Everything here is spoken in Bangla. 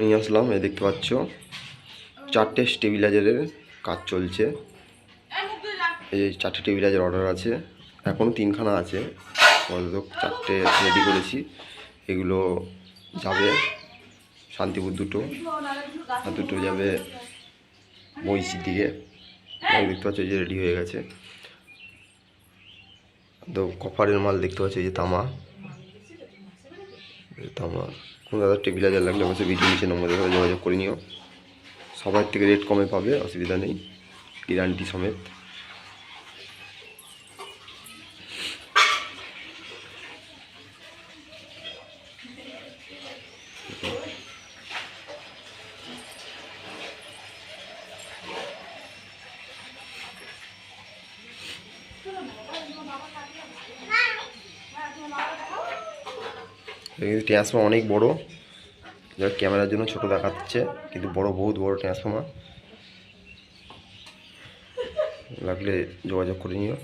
নিয়ে আসলাম, এই দেখতে পাচ্ছ। চারটে স্টেবিলাইজারের কাজ চলছে। এই চারটে স্টেবিলাইজার অর্ডার আছে। এখনও তিনখানা আছে। চারটে রেডি করেছি। এগুলো যাবে শান্তিপুর দুটো। আর দুটো যাবে মহিষির দিকে। দেখতে পাচ্ছ যে রেডি হয়ে গেছে। তো কপারের মাল দেখতে পাচ্ছ যে তামা। এই তামা কোনো দাদা টেবিলাইজার লাগলে অবশ্যই ভিডিও নিচে নম্বর দেওয়া যোগাযোগ করে নিও। সবার থেকে রেট কমে পাবে, অসুবিধা নেই। গ্যারান্টি সমেত। কিন্তু ট্রান্সফর্মার অনেক বড়। যা ক্যামেরার জন্য ছোট দেখাচ্ছে, কিন্তু বড়, বহুত বড় ট্রান্সফর্মার লাগলে যোগাযোগ করে নিও।